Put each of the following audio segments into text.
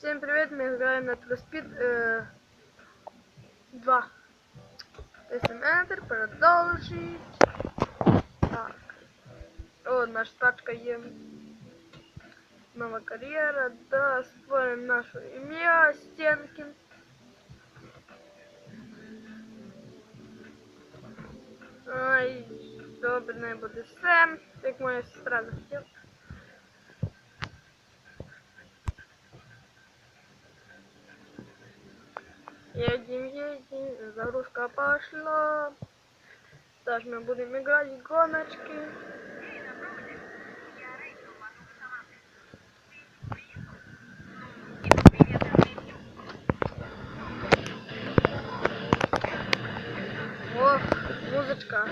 Всем привет, мы играем на Троспид э, 2. Если Enter, продолжить. Так. О, наша тачка є. Нова кар'єра. Да, створимо нашу ім'я, стінки. Ай, добре, не буде все, як моя сестра захотіла. Едем, едем, загрузка пошла. Сейчас мы будем играть в гоночки. Ох, музычка.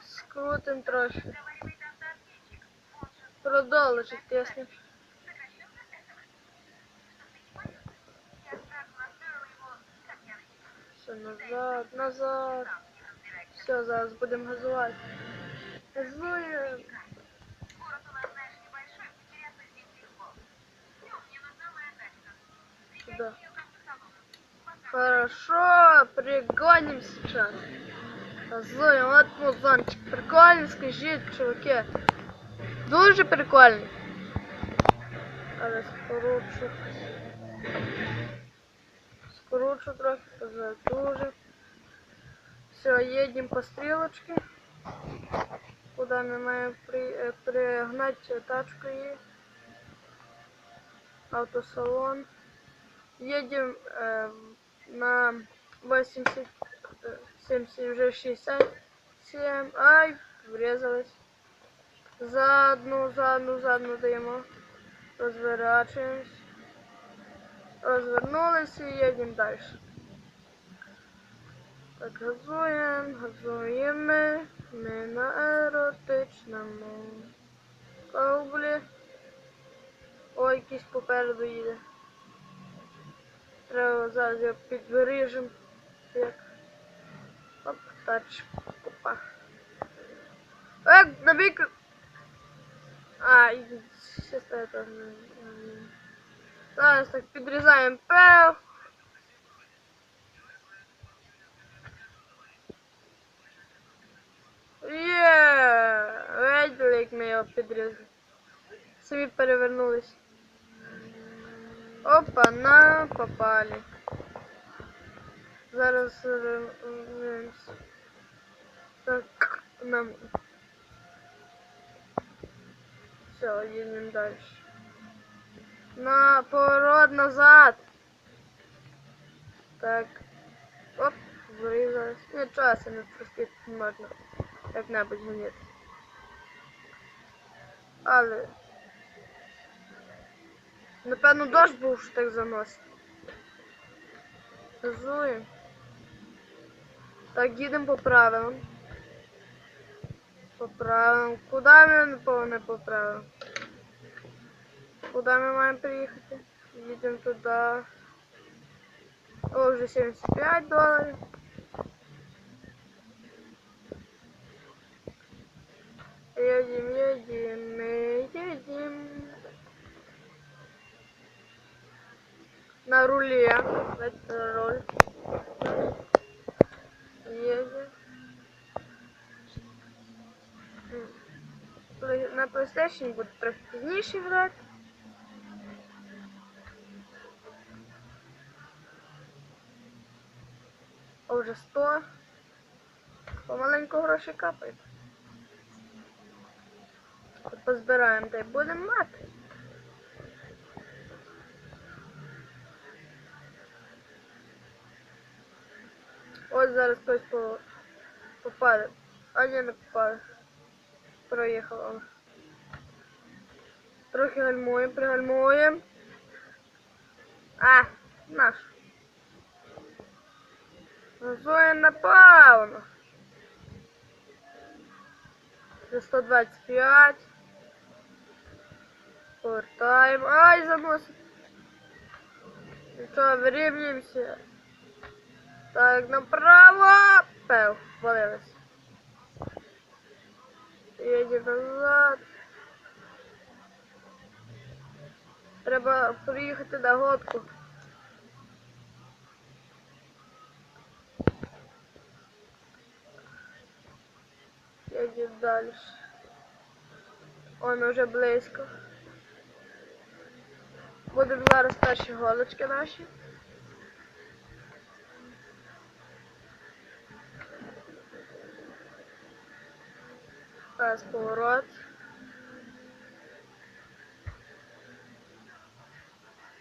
Скрутим трохи. Продовжить пісню. Все, назад, назад. Все, зараз будемо газувати. Газуємо. Сюда. Хорошо, пригоним сейчас. Газуємо, от музончик. Прикольний, скажіть, чуваки. Дуже прикольний. Але скорочу. Скручу трохи, позатуже. Все, едем по стрелочке. Куда мы маем при, э, пригнать тачку и автосалон. Едем э, на 80, э, 70, уже 67. Ай, врезалась. Задну, задну, задну даємо. Розворачуємось. Розвернулись і їдемо далі. Так, газуємо, газуємо. Ми на еротичному ковблі. Ой, якийсь попереду їде. Треба зараз його підвиріжемо. Як. Оп, тач. Опа. Ек, на бік. А, і ще це там. Зараз так підрізаємо пев. Є! Видели, як ми його підрізали. Самі перевернулись. Опа, на попали. Зараз вернемось. Так, нам. Все, їдемо далі. На поворот назад. Так. Оп, врізалась. Нічого, це не троспити можна як-небудь гонити. Але. Напевно, дощ був, що так заносить. Газуємо. Так, їдемо по правилам. По правилам. Куди ми не по правилам? Куда мы маем приехать? Едем туда. О, уже 75 долларов. Едем, едем, мы едем. На руле. Это руль. Едем. На PlayStation будет трохи пізніше. вже 100. Помаленьку гроші капають. От позбираємо та й будемо мати. Ось зараз хтось по... попаде. А ні, не попаде. Проїхав. Трохи гальмуємо, пригальмуємо. А, наш. Газуємо напевно. За 125. Повертаємо. Ай, заносить. Нічого, вирівнюємося. Так, направо. Пев, валилось. Едем назад. Треба приїхати на годку. Їдемо далі. Он уже близько. Будемо зараз перші голочки наші. Зараз поворот.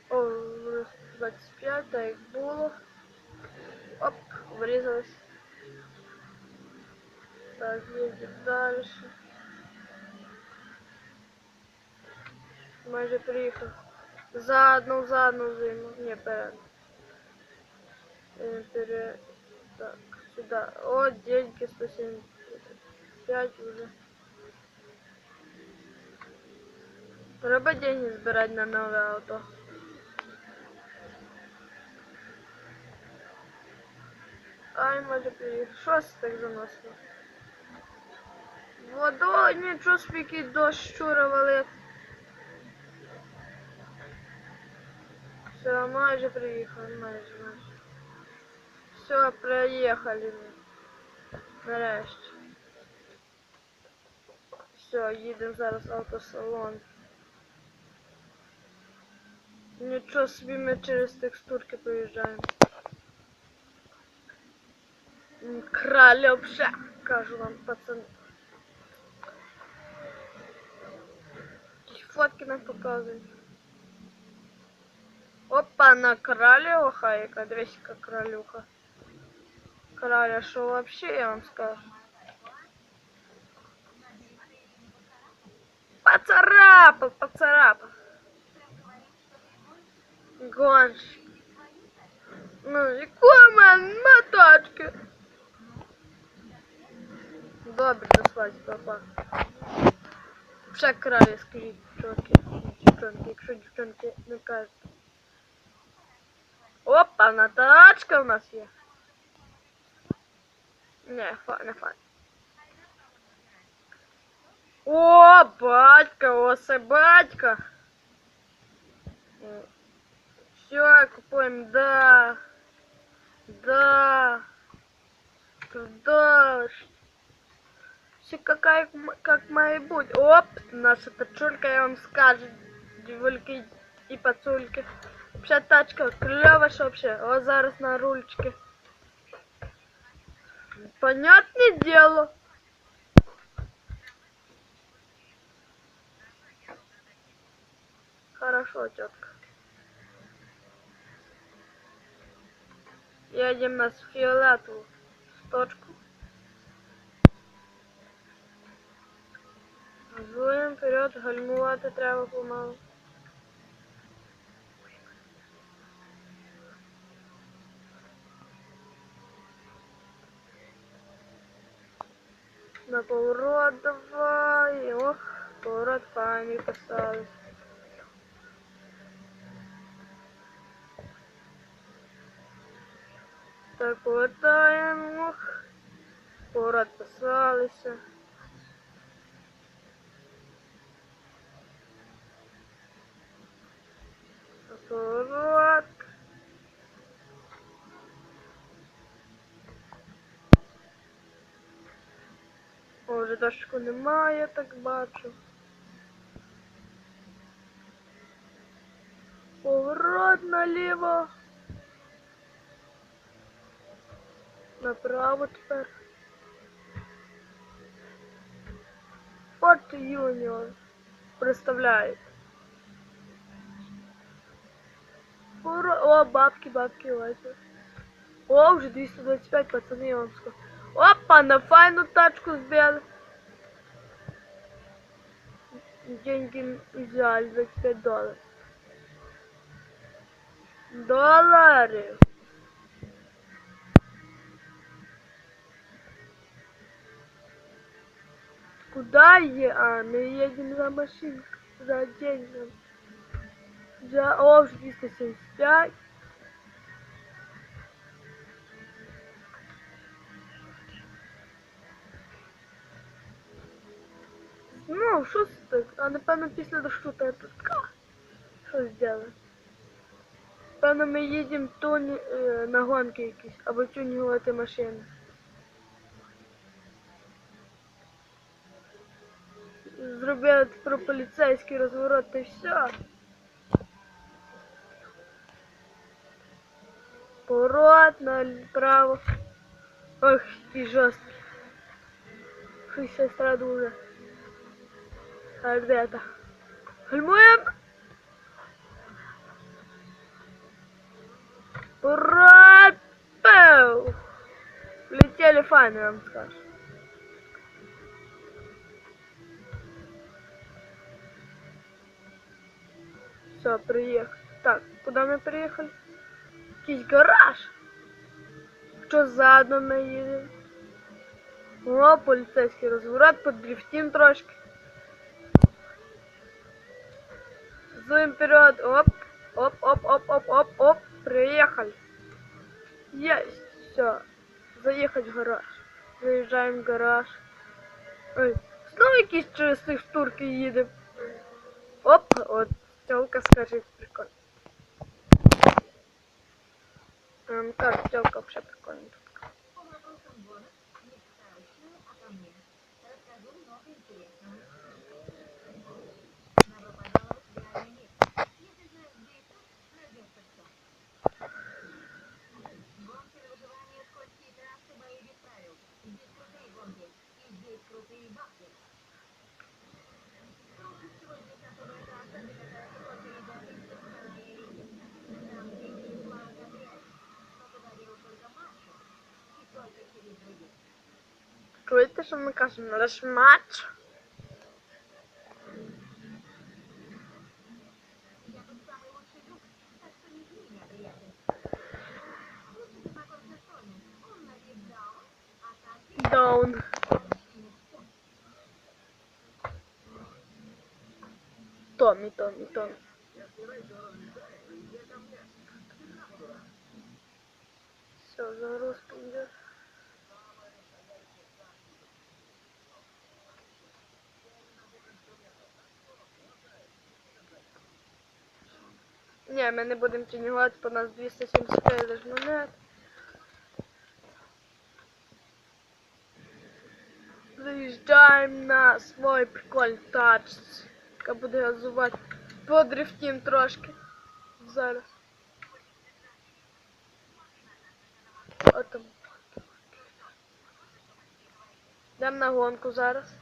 О, вже 25, так як було. Оп, врізалась. Так, їздимо далі. Майже приїхав. Задну, задну зиму. Не, перед. Э, пере... Так, сюда. О, деньги 175 уже. Треба деньги збирати на нове авто. Ай, може приїхав. Що це так заносило? Водо, нічого собі який дощ щура валить. Все, майже приїхали, майже, майже. Все, приїхали ми. Нарешті. Все, їдемо зараз в автосалон. Нічого собі ми через текстурки проїжджаємо. М, Кралёвша, кажу вам, пацани. Фотки нам показують. Опа, на кралюха, яка дивись, яка кралюха. Краля, що вообще, я вам скажу. Поцарапал, поцарапал. Гонщик. Ну, в мене моточки? Добре, до свадьби, папа Ще кралі, скажіть, чуваки, дівчонки, якщо дівчонки не кажуть. Опа, на тачка у нас є. Не, фа, не фа. О, батька, осе батька. Все, купуем, да. Да. Туда. ж. Все какая, как має бути. Оп, наша тачулька, я вам скажу, дівульки і пацульки. Вообще тачка кльова, що вообще. О, зараз на рульчики. Понятное дело. Хорошо, тетка. Едем на фиолетовую точку. Газуємо вперед, гальмувати треба помалу. На поворот давай. Ох, поворот файний поставив. Так, повертаємо. Ох. Поворот писалися. Поворот. О, вже дощику немає, я так бачу. Поворот наліво. Направо тепер. Форт Юніон. Представляють. Поворот. О, бабки, бабки, ось. О, вже 225, пацани, я вам скажу. Опа, на файну тачку збили. деньги взяли 25 долларов. Доллары. Куда я? А, мы едем за машинкой, за деньгами. За ОВ 375. Вау, що це так? А напевно після дощу та така. Що зробили? Певно ми їдемо то е, э, на гонки якісь, або тюнігувати машини. Зробили про поліцейський розворот і все. Порот направо. Ох, і жорсткий. Щось сестра дуже. Так, де это? Гальмуємо! Ура! Пау! Летели файно, я вам скажу. Все, приехали. Так, куда мы приехали? Якийсь гараж. Що задом ми їдемо? О, поліцейський розворот, подрифтим трошки. Зуем вперед. Оп, оп, оп, оп, оп, оп, оп. Приехали. Есть. Все. Заехать в гараж. Заезжаем в гараж. Ой, знову якісь через цих штурки їде. Оп, от тілка скажи прикольно. Ем, так, тілка вже прикольно тут. Чуєте, Twitter sobre Casmurras Macho. Down. Tome, tome, tome. Seus ouros. Ні, ми не будемо тінювати, по нас 275 лиш монет. Заїжджаємо на свой прикольний тач, яка буде газувати. Подрифтім трошки. Зараз. Отам. Йдемо на гонку зараз.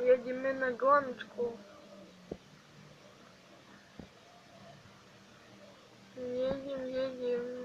Їдемо на гоночку. 别停别停